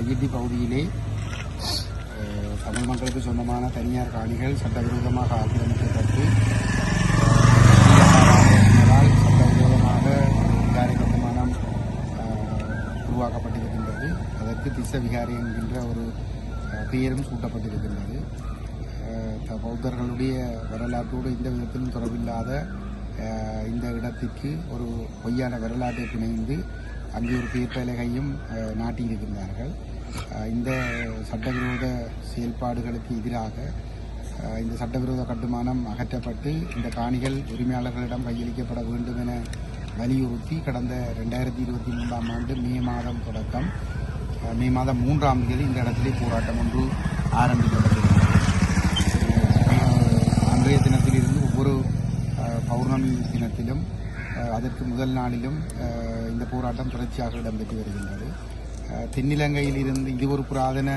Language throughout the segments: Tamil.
தையட்டி பகுதியிலே தமிழ் மக்களுக்கு சொந்தமான தனியார் காணிகள் சட்டவிரோதமாக ஆக்கிரமிக்கப்பட்டு சட்டவிரோதமாக விகாரை கட்டுமானம் உருவாக்கப்பட்டிருக்கின்றது அதற்கு திச விகாரி என்கின்ற ஒரு பெயரும் சூட்டப்பட்டிருக்கின்றது த- பௌத்தர்களுடைய வரலாற்றோடு இந்த விதத்திலும் தொடர்பில்லாத இந்த இடத்திற்கு ஒரு பொய்யான வரலாற்றை பிணைந்து அங்கே ஒரு பேர் நாட்டியிருக்கின்றார்கள் இந்த சட்டவிரோத செயல்பாடுகளுக்கு எதிராக இந்த சட்டவிரோத கட்டுமானம் அகற்றப்பட்டு இந்த காணிகள் உரிமையாளர்களிடம் கையளிக்கப்பட வேண்டும் என வலியுறுத்தி கடந்த ரெண்டாயிரத்தி இருபத்தி மூன்றாம் ஆண்டு மே மாதம் தொடக்கம் மே மாதம் மூன்றாம் தேதி இந்த இடத்திலே போராட்டம் ஒன்று ஆரம்பிக்கப்பட்டது அன்றைய தினத்திலிருந்து ஒவ்வொரு பௌர்ணமி தினத்திலும் அதற்கு முதல் நாளிலும் இந்த போராட்டம் தொடர்ச்சியாக இடம்பெற்று வருகின்றது. தென்னிலங்கையில் இருந்து இது ஒரு புராதன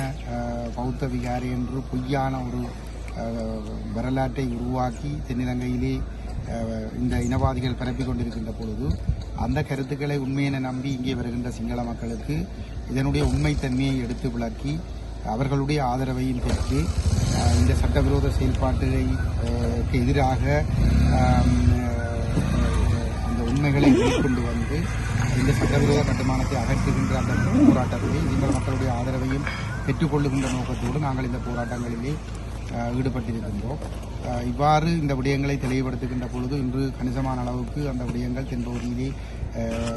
பௌத்த விகாரி என்று பொய்யான ஒரு வரலாற்றை உருவாக்கி தென்னிலங்கையிலே இந்த இனவாதிகள் பரப்பி கொண்டிருக்கின்ற பொழுது அந்த கருத்துக்களை உண்மையென நம்பி இங்கே வருகின்ற சிங்கள மக்களுக்கு இதனுடைய உண்மைத்தன்மையை எடுத்து விளக்கி அவர்களுடைய ஆதரவையும் பெற்று இந்த சட்டவிரோத செயல்பாட்டுக்கு எதிராக இந்த சட்டவிரோத கட்டுமானத்தை அகற்றுகின்ற அந்த போராட்டத்தை நீங்கள் மக்களுடைய ஆதரவையும் பெற்றுக்கொள்ளுகின்ற நோக்கத்தோடு நாங்கள் இந்த போராட்டங்களிலே ஈடுபட்டிருக்கின்றோம். இவ்வாறு இந்த விடயங்களை தெளிவுபடுத்துகின்ற பொழுது இன்று கணிசமான அளவுக்கு அந்த விடயங்கள் தென்பகுதியிலே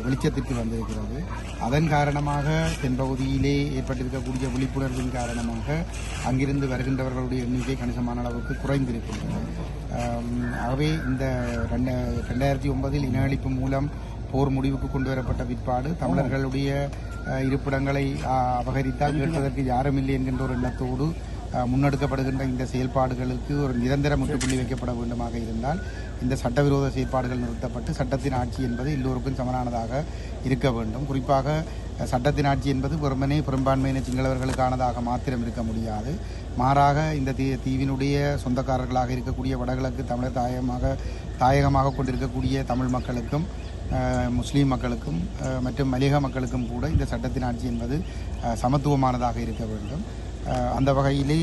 வெளிச்சத்திற்கு வந்திருக்கிறது. அதன் காரணமாக தென்பகுதியிலே ஏற்பட்டிருக்கக்கூடிய விழிப்புணர்வின் காரணமாக அங்கிருந்து வருகின்றவர்களுடைய எண்ணிக்கை கணிசமான அளவுக்கு குறைந்திருக்கின்றது. ஆகவே இந்த ரெண்ட ரெண்டாயிரத்தி ஒன்பதில் இன அழிப்பு மூலம் போர் முடிவுக்கு கொண்டு வரப்பட்ட பிற்பாடு தமிழர்களுடைய இருப்பிடங்களை அபகரித்தால் கேட்பதற்கு யாரும் இல்லை என்கின்ற ஒரு எண்ணத்தோடு முன்னெடுக்கப்படுகின்ற இந்த செயல்பாடுகளுக்கு ஒரு நிரந்தர முற்றுப்புள்ளி வைக்கப்பட வேண்டுமாக இருந்தால் இந்த சட்டவிரோத செயல்பாடுகள் நிறுத்தப்பட்டு சட்டத்தின் ஆட்சி என்பது எல்லோருக்கும் சமனானதாக இருக்க வேண்டும். குறிப்பாக சட்டத்தின் ஆட்சி என்பது வெறுமனே பெரும்பான்மையின சிங்களவர்களுக்கானதாக மாத்திரம் இருக்க முடியாது. மாறாக இந்த தீ தீவினுடைய சொந்தக்காரர்களாக இருக்கக்கூடிய வடகிழக்கு தமிழர் தாயகமாக தாயகமாக கொண்டிருக்கக்கூடிய தமிழ் மக்களுக்கும் முஸ்லீம் மக்களுக்கும் மற்றும் மலிக மக்களுக்கும் கூட இந்த சட்டத்தின் ஆட்சி என்பது சமத்துவமானதாக இருக்க வேண்டும். அந்த வகையிலே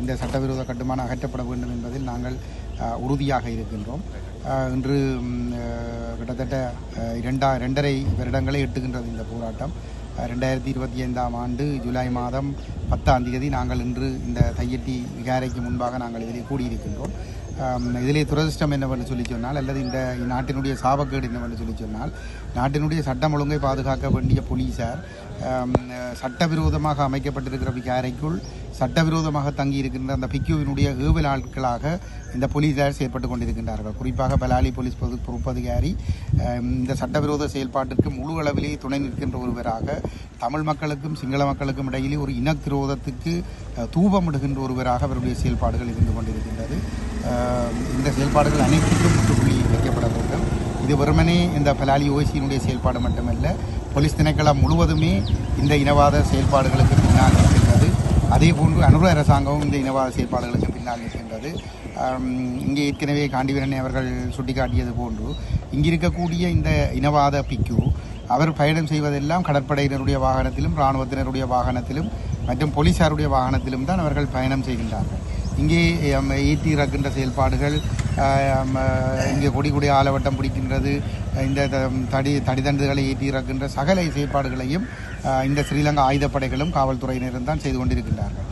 இந்த சட்டவிரோத கட்டுமானம் அகற்றப்பட வேண்டும் என்பதில் நாங்கள் உறுதியாக இருக்கின்றோம். இன்று கிட்டத்தட்ட இரண்டா ரெண்டரை வருடங்களை எட்டுகின்றது இந்த போராட்டம். ரெண்டாயிரத்தி இருபத்தி ஐந்தாம் ஆண்டு ஜூலை மாதம் பத்தாம் தேதி நாங்கள் இன்று இந்த தையட்டி விகாரைக்கு முன்பாக நாங்கள் இதில் கூடியிருக்கின்றோம். இதிலே துரதிருஷ்டம் என்னவென்று சொல்லி சொன்னால் அல்லது இந்த நாட்டினுடைய சாபக்கேடு என்னவென்று சொல்லி சொன்னால் நாட்டினுடைய சட்டம் ஒழுங்கை பாதுகாக்க வேண்டிய போலீஸார் சட்டவிரோதமாக அமைக்கப்பட்டிருக்கிற விகாரைக்குள் சட்டவிரோதமாக தங்கியிருக்கின்ற அந்த பிக்யூவினுடைய ஏவல் ஆட்களாக இந்த போலீசார் செயல்பட்டு கொண்டிருக்கின்றார்கள். குறிப்பாக பலாலி போலீஸ் பொது பொறுப்பதிகாரி இந்த சட்டவிரோத செயல்பாட்டிற்கு முழு அளவிலே துணை நிற்கின்ற ஒருவராக தமிழ் மக்களுக்கும் சிங்கள மக்களுக்கும் இடையிலே ஒரு இனக்கிரோதத்துக்கு அஹ், தூபமிடுகின்ற ஒருவராக அவருடைய செயல்பாடுகள் இருந்து கொண்டிருக்கின்றது. இந்த செயல்பாடுகள் அனைத்துக்கும் முற்றுப்புள்ளி வைக்கப்பட வேண்டும். இது வெறுமனே இந்த பலாலி ஓய்சியினுடைய செயல்பாடு மட்டுமல்ல போலீஸ் திணைக்களம் முழுவதுமே இந்த இனவாத செயல்பாடுகளுக்கு பின்னால் அதே போன்று அனுர அரசாங்கமும் இந்த இனவாத செயற்பாடுகளுக்கு பின்னால் இருக்கின்றது இங்கே ஏற்கனவே காண்டிவீரனை அவர்கள் சுட்டிக்காட்டியது போன்று இங்கே இருக்கக்கூடிய இந்த இனவாத பிக்கு அவர் பயணம் செய்வதெல்லாம் கடற்படையினருடைய வாகனத்திலும் இராணுவத்தினருடைய வாகனத்திலும் மற்றும் போலீசாருடைய வாகனத்திலும் தான் அவர்கள் பயணம் செய்கின்றார்கள். இங்கே ஈட்டி இறக்கின்ற செயல்பாடுகள் இங்கே கொடி கொடி ஆலவட்டம் பிடிக்கின்றது இந்த த- தடி தடிதண்டுகளை ஏற்றி இறக்கின்ற சகல செயல்பாடுகளையும் இந்த ஸ்ரீலங்கா ஆயுதப்படைகளும் காவல்துறையினரும் தான் செய்து கொண்டிருக்கின்றார்கள்.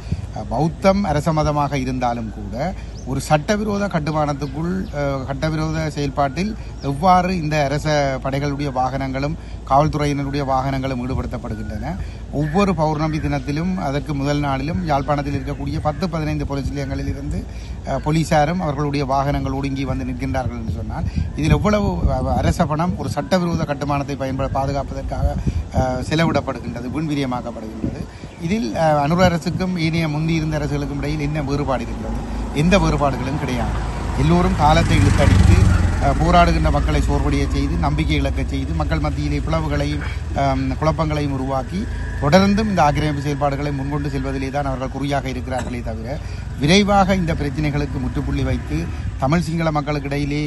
பௌத்தம் அரச மதமாக இருந்தாலும் கூட ஒரு சட்டவிரோத கட்டுமானத்துக்குள் சட்டவிரோத செயல்பாட்டில் எவ்வாறு இந்த அரச படைகளுடைய வாகனங்களும் காவல்துறையினருடைய வாகனங்களும் ஈடுபடுத்தப்படுகின்றன? ஒவ்வொரு பௌர்ணமி தினத்திலும் அதற்கு முதல் நாளிலும் யாழ்ப்பாணத்தில் இருக்கக்கூடிய பத்து பதினைந்து போலீஸ் நிலையங்களில் இருந்து போலீசாரும் அவர்களுடைய வாகனங்கள் ஒடுங்கி வந்து நிற்கின்றார்கள் என்று சொன்னால் இதில் எவ்வளவு அரச பணம் ஒரு சட்டவிரோத கட்டுமானத்தை பயன்பட பாதுகாப்பதற்காக செலவிடப்படுகின்றது விண்வீரியமாக்கப்படுகின்றது இதில் அனுர அரசுக்கும் ஏனைய முந்தி இருந்த அரசுகளுக்கும் இடையில் என்ன வேறுபாடு இருக்கிறது எந்த வேறுபாடுகளும் கிடையாது. எல்லோரும் காலத்தை இழுத்தடித்து போராடுகின்ற மக்களை சோர்வடைய செய்து நம்பிக்கை இழக்க செய்து மக்கள் மத்தியிலே பிளவுகளையும் குழப்பங்களையும் உருவாக்கி தொடர்ந்தும் இந்த ஆக்கிரமிப்பு செயல்பாடுகளை முன்கொண்டு செல்வதிலே தான் அவர்கள் குறியாக இருக்கிறார்களே தவிர விரைவாக இந்த பிரச்சனைகளுக்கு முற்றுப்புள்ளி வைத்து தமிழ் சிங்கள மக்களுக்கு இடையிலே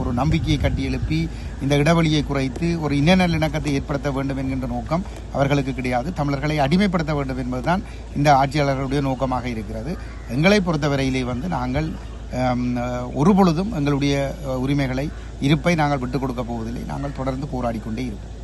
ஒரு நம்பிக்கையை கட்டி எழுப்பி இந்த இடைவெளியை குறைத்து ஒரு இன நல்லிணக்கத்தை ஏற்படுத்த வேண்டும் என்கின்ற நோக்கம் அவர்களுக்கு கிடையாது. தமிழர்களை அடிமைப்படுத்த வேண்டும் என்பதுதான் இந்த ஆட்சியாளர்களுடைய நோக்கமாக இருக்கிறது. எங்களை பொறுத்தவரையிலே வந்து நாங்கள் ஒரு பொழுதும் எங்களுடைய உரிமைகளை இருப்பை நாங்கள் விட்டுக் கொடுக்க போவதில்லை. நாங்கள் தொடர்ந்து போராடி கொண்டே இருப்போம்.